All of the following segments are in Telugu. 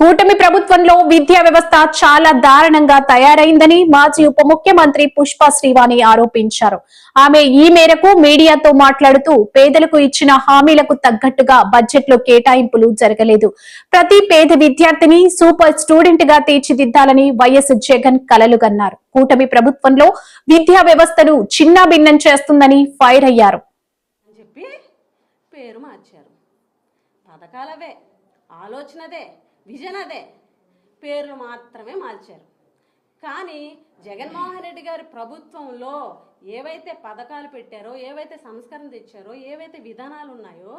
కూటమి ప్రభుత్వంలో విద్యా వ్యవస్థ చాలా దారుణంగా తయారైందని మాజీ ఉప ముఖ్యమంత్రి పుష్ప శ్రీవాణి ఆరోపించారు. ఆమె ఈ మేరకు మీడియాతో మాట్లాడుతూ పేదలకు ఇచ్చిన హామీలకు తగ్గట్టుగా బడ్జెట్లో కేటాయింపులు జరగలేదు. ప్రతి పేద విద్యార్థిని సూపర్ స్టూడెంట్గా తీర్చిదిద్దాలని వైఎస్ జగన్ కలలుగన్నారు కూటమి ప్రభుత్వంలో విద్యా వ్యవస్థను చిన్నాభిన్నం చేస్తుందని ఫైర్ అయ్యారు. పేరు మార్చారు. పథకాలవే ఆలోచనదే. విజన్ అదే. పేర్లు మాత్రమే మార్చారు. కానీ జగన్మోహన్ రెడ్డి గారి ప్రభుత్వంలో ఏవైతే పథకాలు పెట్టారో ఏవైతే సంస్కరణ తెచ్చారో ఏవైతే విధానాలు ఉన్నాయో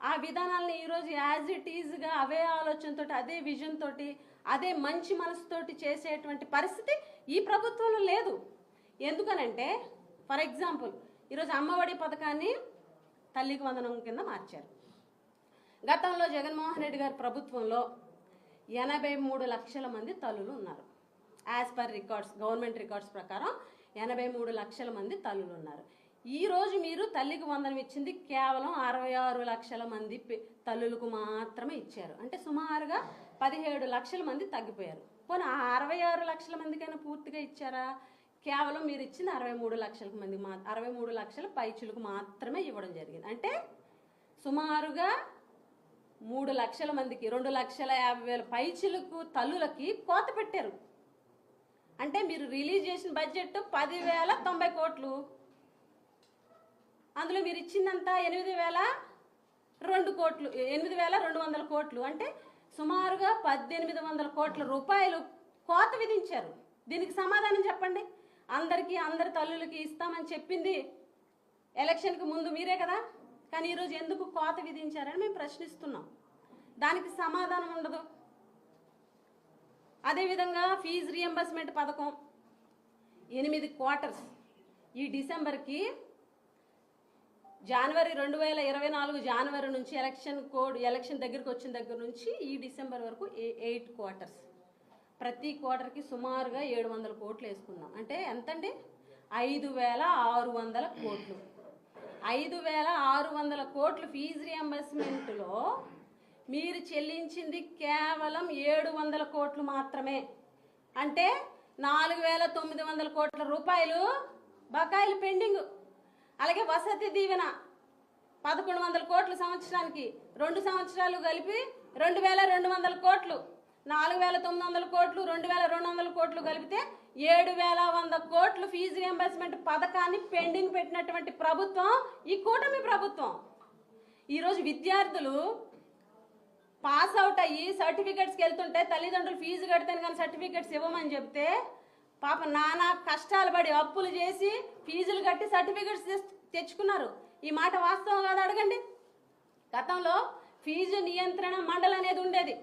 ఆ విధానాలను ఈరోజు యాజ్ ఇట్ ఈజ్గా అవే ఆలోచనతో అదే విజన్ తోటి అదే మంచి మనసుతోటి చేసేటువంటి పరిస్థితి ఈ ప్రభుత్వంలో లేదు. ఎందుకనంటే ఫర్ ఎగ్జాంపుల్ ఈరోజు అమ్మఒడి పథకాన్ని తల్లికి వందనం కింద మార్చారు. గతంలో జగన్మోహన్ రెడ్డి గారి ప్రభుత్వంలో ఎనభై మూడు లక్షల మంది తల్లులు ఉన్నారు. As per records government records ప్రకారం ఎనభై మూడు లక్షల మంది తల్లులు ఉన్నారు. ఈరోజు మీరు తల్లికి వందనం ఇచ్చింది కేవలం అరవై ఆరు లక్షల మంది తల్లులకు మాత్రమే ఇచ్చారు. అంటే సుమారుగా పదిహేడు లక్షల మంది తగ్గిపోయారు. పోనీ ఆ అరవై ఆరు లక్షల మందికైనా పూర్తిగా ఇచ్చారా? కేవలం మీరు ఇచ్చింది అరవై మూడు లక్షల మంది మా అరవై మూడు లక్షల పైచులకు మాత్రమే ఇవ్వడం జరిగింది. అంటే సుమారుగా మూడు లక్షల మందికి రెండు లక్షల యాభై వేల పైచిలకు తల్లులకి కోత పెట్టారు. అంటే మీరు రిలీజ్ చేసిన బడ్జెట్ పదివేల తొంభై కోట్లు. అందులో మీరు ఇచ్చిందంతా ఎనిమిది వేల రెండు కోట్లు ఎనిమిది వేల రెండు వందల కోట్లు. అంటే సుమారుగా పద్దెనిమిది వందల కోట్ల రూపాయలు కోత విధించారు. దీనికి సమాధానం చెప్పండి. అందరికీ అందరి తల్లులకి ఇస్తామని చెప్పింది ఎలక్షన్కి ముందు మీరే కదా. కానీ ఈరోజు ఎందుకు కోత విధించారని మేము ప్రశ్నిస్తున్నాం. దానికి సమాధానం ఉండదు. అదేవిధంగా ఫీజు రియంబర్స్మెంట్ పథకం ఎనిమిది క్వార్టర్స్ ఈ డిసెంబర్కి జనవరి రెండు వేల ఇరవై నాలుగు జనవరి నుంచి ఎలక్షన్ కోడ్ ఎలక్షన్ దగ్గరికి వచ్చిన దగ్గర నుంచి ఈ డిసెంబర్ వరకు ఏ- ఎయిట్ క్వార్టర్స్ ప్రతి క్వార్టర్కి సుమారుగా ఏడు వందల కోట్లు వేసుకున్నాం. అంటే ఎంతండి? ఐదు వేల ఆరు వందల కోట్లు. ఐదు వేల ఆరు వందల కోట్లు ఫీజు రియంబర్స్మెంట్లో మీరు చెల్లించింది కేవలం ఏడు వందల కోట్లు మాత్రమే. అంటే నాలుగు వేల తొమ్మిది వందల కోట్ల రూపాయలు బకాయిలు పెండింగ్. అలాగే వసతి దీవెన పదకొండు వందల కోట్లు సంవత్సరానికి రెండు సంవత్సరాలు కలిపి రెండు వేల రెండు వందల కోట్లు. నాలుగు వేల తొమ్మిది వందల కోట్లు రెండు వేల రెండు వందల కోట్లు కలిపితే ఏడు వేల వంద కోట్లు ఫీజు రియంబర్స్మెంట్ పథకాన్ని పెండింగ్ పెట్టినటువంటి ప్రభుత్వం ఈ కూటమి ప్రభుత్వం. ఈరోజు విద్యార్థులు పాస్ అవుట్ అయ్యి సర్టిఫికెట్స్కి వెళ్తుంటే తల్లిదండ్రులు ఫీజు కడితేనే కానీ సర్టిఫికెట్స్ ఇవ్వమని చెప్తే పాప నానా కష్టాలు పడి అప్పులు చేసి ఫీజులు కట్టి సర్టిఫికెట్స్ తెచ్చుకున్నారు. ఈ మాట వాస్తవం కాదు అడగండి? గతంలో ఫీజు నియంత్రణ మండలి అనేది ఉండేది.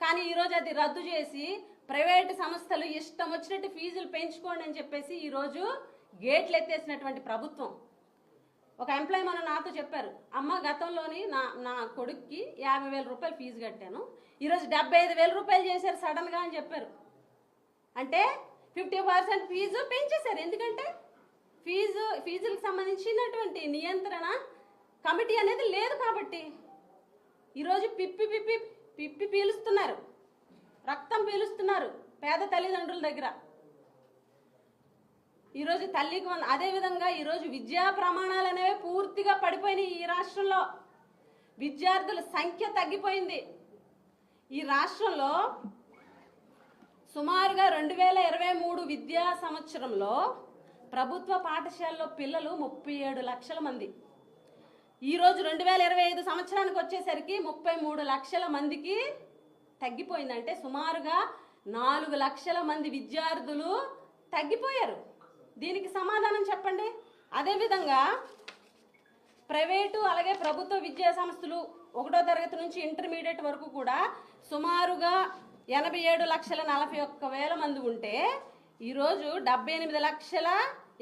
కానీ ఈరోజు అది రద్దు చేసి ప్రైవేటు సంస్థలు ఇష్టం వచ్చినట్టు ఫీజులు పెంచుకోండి అని చెప్పేసి ఈరోజు గేట్లు ఎత్తేసినటువంటి ప్రభుత్వం. ఒక ఎంప్లాయ్ మన నాతో చెప్పారు అమ్మ గతంలోని నా నా కొడుక్కి యాభై వేల రూపాయలు ఫీజు కట్టాను. ఈరోజు డెబ్బై ఐదు వేల రూపాయలు చేశారు సడన్గా అని చెప్పారు. అంటే ఫిఫ్టీ పర్సెంట్ ఫీజు పెంచేశారు. ఎందుకంటే ఫీజు ఫీజులకు సంబంధించినటువంటి నియంత్రణ కమిటీ అనేది లేదు కాబట్టి. ఈరోజు పిప్పి పిప్పి పిప్పి పీలుస్తున్నారు. రక్తం పీలుస్తున్నారు పేద తల్లిదండ్రుల దగ్గర. ఈరోజు తల్లికి వంద అదేవిధంగా ఈరోజు విద్యా ప్రమాణాలు అనేవి పూర్తిగా పడిపోయినాయి ఈ రాష్ట్రంలో. విద్యార్థుల సంఖ్య తగ్గిపోయింది. ఈ రాష్ట్రంలో సుమారుగా రెండు వేల ఇరవై మూడు విద్యా సంవత్సరంలో ప్రభుత్వ పాఠశాలలో పిల్లలు ముప్పై ఏడు లక్షల మంది. ఈరోజు రెండు వేల ఇరవై ఐదు సంవత్సరానికి వచ్చేసరికి ముప్పై మూడు లక్షల మందికి తగ్గిపోయిందంటే సుమారుగా నాలుగు లక్షల మంది విద్యార్థులు తగ్గిపోయారు. దీనికి సమాధానం చెప్పండి. అదేవిధంగా ప్రైవేటు అలాగే ప్రభుత్వ విద్యా సంస్థలు ఒకటో తరగతి నుంచి ఇంటర్మీడియట్ వరకు కూడా సుమారుగా ఎనభై ఏడు లక్షల నలభై ఒక్క వేల మంది ఉంటే ఈరోజు డెబ్బై ఎనిమిది లక్షల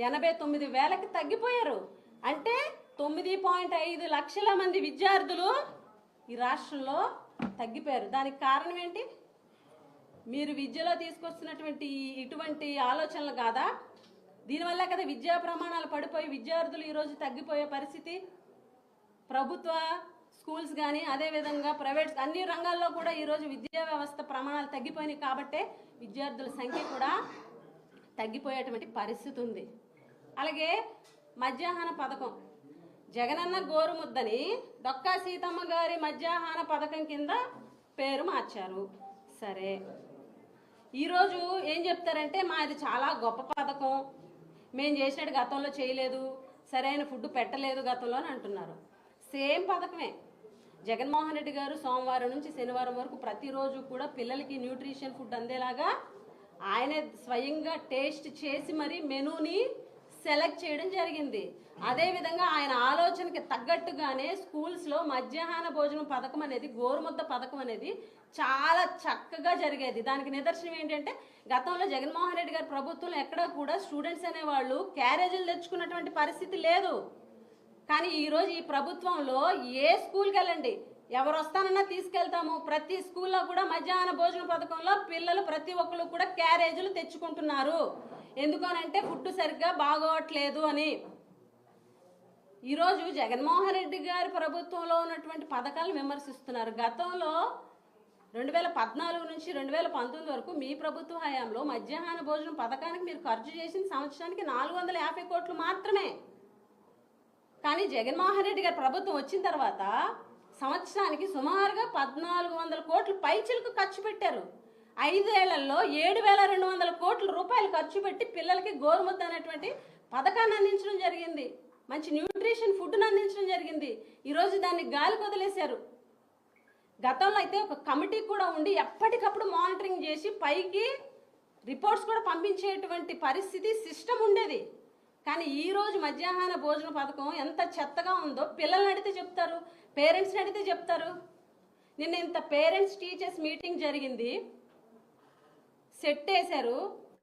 ఎనభై తొమ్మిది వేలకి తగ్గిపోయారు. అంటే తొమ్మిది పాయింట్ ఐదు లక్షల మంది విద్యార్థులు ఈ రాష్ట్రంలో తగ్గిపోయారు. దానికి కారణం ఏంటి? మీరు విద్యలో తీసుకొస్తున్నటువంటి ఇటువంటి ఆలోచనలు కాదా? దీనివల్ల కదా విద్యా ప్రమాణాలు పడిపోయి విద్యార్థులు ఈరోజు తగ్గిపోయే పరిస్థితి. ప్రభుత్వ స్కూల్స్ కానీ అదేవిధంగా ప్రైవేట్ అన్ని రంగాల్లో కూడా ఈరోజు విద్యా వ్యవస్థ ప్రమాణాలు తగ్గిపోయినాయి కాబట్టే విద్యార్థుల సంఖ్య కూడా తగ్గిపోయేటువంటి పరిస్థితి ఉంది. అలాగే మధ్యాహ్న పథకం. జగనన్న గోరుముద్దని డొక్కా సీతమ్మ గారి మధ్యాహ్న పథకం కింద పేరు మార్చారు. సరే. ఈరోజు ఏం చెప్తారంటే మాది చాలా గొప్ప పథకం. మేము చేసినట్టు గతంలో చేయలేదు. సరైన ఫుడ్ పెట్టలేదు గతంలో అని అంటున్నారు. సేమ్ పథకమే. జగన్మోహన్ రెడ్డి గారు సోమవారం నుంచి శనివారం వరకు ప్రతిరోజు కూడా పిల్లలకి న్యూట్రిషన్ ఫుడ్ అందేలాగా ఆయనే స్వయంగా టేస్ట్ చేసి మరి మెనూని సెలెక్ట్ చేయడం జరిగింది. అదేవిధంగా ఆయన ఆలోచనకి తగ్గట్టుగానే స్కూల్స్లో మధ్యాహ్న భోజనం పథకం అనేది గోరుముద్ద పథకం అనేది చాలా చక్కగా జరిగేది. దానికి నిదర్శనం ఏంటంటే గతంలో జగన్మోహన్ రెడ్డి గారి ప్రభుత్వంలో ఎక్కడ కూడా స్టూడెంట్స్ అనేవాళ్ళు క్యారేజీలు తెచ్చుకున్నటువంటి పరిస్థితి లేదు. కానీ ఈరోజు ఈ ప్రభుత్వంలో ఏ స్కూల్కి వెళ్ళండి? ఎవరు వస్తానన్నా తీసుకెళ్తాము. ప్రతి స్కూల్లో కూడా మధ్యాహ్న భోజన పథకంలో పిల్లలు ప్రతి ఒక్కరు కూడా క్యారేజీలు తెచ్చుకుంటున్నారు. ఎందుకనంటే ఫుడ్ సరిగ్గా బాగోవట్లేదు అని. ఈరోజు జగన్మోహన్ రెడ్డి గారి ప్రభుత్వంలో ఉన్నటువంటి పథకాలను విమర్శిస్తున్నారు. గతంలో రెండు వేల పద్నాలుగు నుంచి రెండు వేల పంతొమ్మిది వరకు మీ ప్రభుత్వ హయాంలో మధ్యాహ్న భోజనం పథకానికి మీరు ఖర్చు చేసిన సంవత్సరానికి నాలుగు వందల యాభై కోట్లు మాత్రమే. కానీ జగన్మోహన్ రెడ్డి గారి ప్రభుత్వం వచ్చిన తర్వాత సంవత్సరానికి సుమారుగా పద్నాలుగు వందల కోట్లు పైచిలకు ఖర్చు పెట్టారు. ఐదేళ్ళలో ఏడు వేల రెండు వందల కోట్ల రూపాయలు ఖర్చు పెట్టి పిల్లలకి గోరుముద్ద అనేటువంటి పథకాన్ని అందించడం జరిగింది. మంచి న్యూట్రిషన్ ఫుడ్ను అందించడం జరిగింది. ఈరోజు దాన్ని గాలి వదిలేశారు. గతంలో అయితే ఒక కమిటీ కూడా ఉండి ఎప్పటికప్పుడు మానిటరింగ్ చేసి పైకి రిపోర్ట్స్ కూడా పంపించేటువంటి పరిస్థితి సిస్టమ్ ఉండేది. కానీ ఈరోజు మధ్యాహ్న భోజన పథకం ఎంత చెత్తగా ఉందో పిల్లల్ని అడిగితే చెప్తారు పేరెంట్స్ని అడిగితే చెప్తారు. నిన్న ఇంత పేరెంట్స్ టీచర్స్ మీటింగ్ జరిగింది. సెట్ వేశారు.